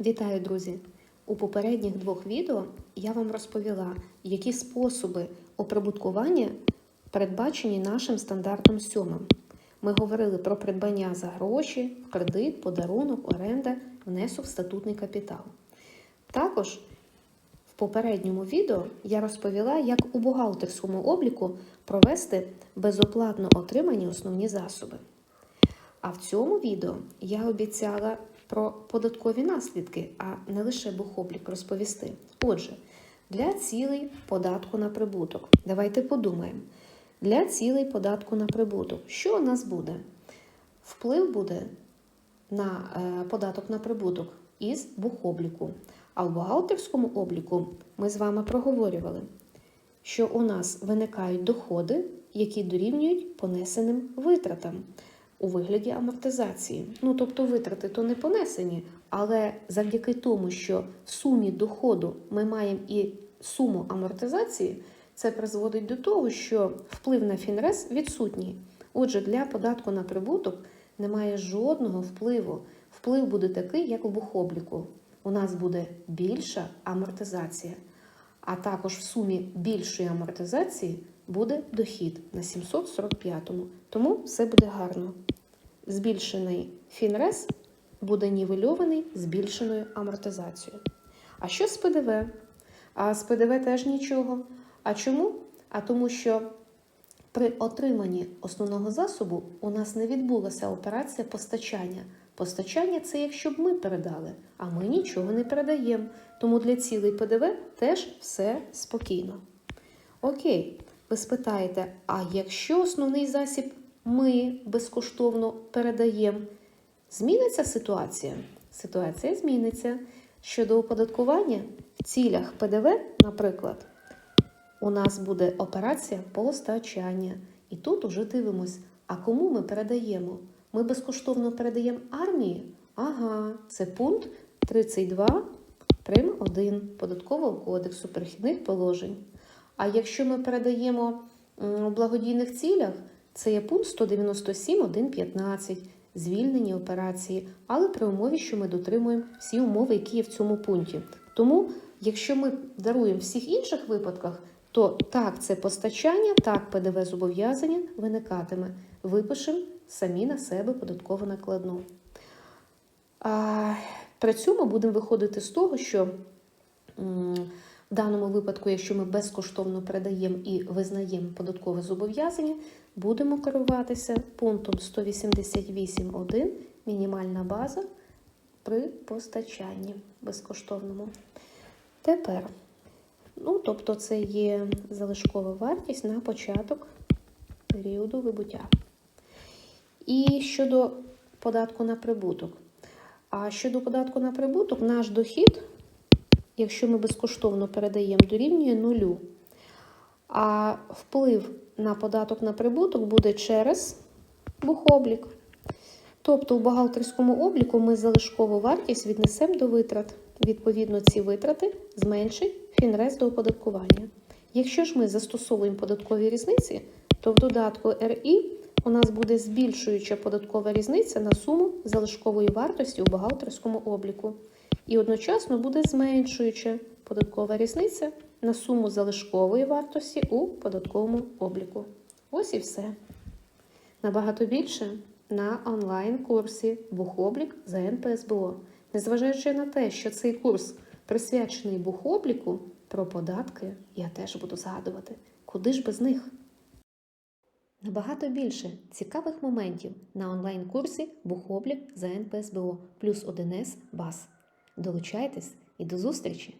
Вітаю, друзі! У попередніх двох відео я вам розповіла, які способи оприбуткування передбачені нашим стандартом 7. Ми говорили про придбання за гроші, кредит, подарунок, оренда, внесок в статутний капітал. Також в попередньому відео я розповіла, як у бухгалтерському обліку провести безоплатно отримані основні засоби. А в цьому відео я обіцяла про податкові наслідки, а не лише бухоблік розповісти. Отже, для цілей податку на прибуток. Давайте подумаємо. Для цілей податку на прибуток, що у нас буде? Вплив буде на е, податок на прибуток із бухобліку. А в бухгалтерському обліку ми з вами проговорювали, що у нас виникають доходи, які дорівнюють понесеним витратам у вигляді амортизації. Ну, тобто витрати то не понесені, але завдяки тому, що в сумі доходу ми маємо і суму амортизації, це призводить до того, що вплив на фінрес відсутній. Отже, для податку на прибуток немає жодного впливу. Вплив буде такий, як у бухобліку. У нас буде більша амортизація, а також в сумі більшої амортизації буде дохід на 745-му. Тому все буде гарно. Збільшений фінрес буде нівельований збільшеною амортизацією. А що з ПДВ? А з ПДВ теж нічого. А чому? А тому, що при отриманні основного засобу у нас не відбулася операція постачання. Постачання це якщо б ми передали, а ми нічого не передаємо. Тому для цілей ПДВ теж все спокійно. Окей, ви спитаєте, а якщо основний засіб ми безкоштовно передаємо, зміниться ситуація? Ситуація зміниться. Щодо оподаткування в цілях ПДВ, наприклад, у нас буде операція постачання. І тут уже дивимось, а кому ми передаємо? Ми безкоштовно передаємо армії? Ага, це пункт 32 прим. 1 Податкового кодексу перехідних положень. А якщо ми передаємо в благодійних цілях, це є пункт 197.1.15, звільнені операції, але при умові, що ми дотримуємо всі умови, які є в цьому пункті. Тому, якщо ми даруємо в всіх інших випадках, то так, це постачання, так, ПДВ зобов'язання виникатиме. Випишемо самі на себе податкову накладну. При цьому будемо виходити з того, що в даному випадку, якщо ми безкоштовно передаємо і визнаємо податкове зобов'язання, будемо керуватися пунктом 188.1 мінімальна база при постачанні безкоштовному. Тепер, ну, тобто, це є залишкова вартість на початок періоду вибуття. І щодо податку на прибуток. А щодо податку на прибуток, наш дохід, якщо ми безкоштовно передаємо, дорівнює нулю. А вплив на податок на прибуток буде через бухоблік. Тобто у бухгалтерському обліку ми залишкову вартість віднесемо до витрат. Відповідно, ці витрати зменшить фінрес до оподаткування. Якщо ж ми застосовуємо податкові різниці, то в додатку РІ у нас буде збільшуюча податкова різниця на суму залишкової вартості у бухгалтерському обліку. І одночасно буде зменшуюча податкова різниця на суму залишкової вартості у податковому обліку. Ось і все. Набагато більше на онлайн-курсі Бухоблік за НПСБО. Незважаючи на те, що цей курс присвячений бухобліку, про податки я теж буду згадувати. Куди ж без них? Набагато більше цікавих моментів на онлайн-курсі Бухоблік за НПСБО плюс 1С БАС. Долучайтесь і до зустрічі!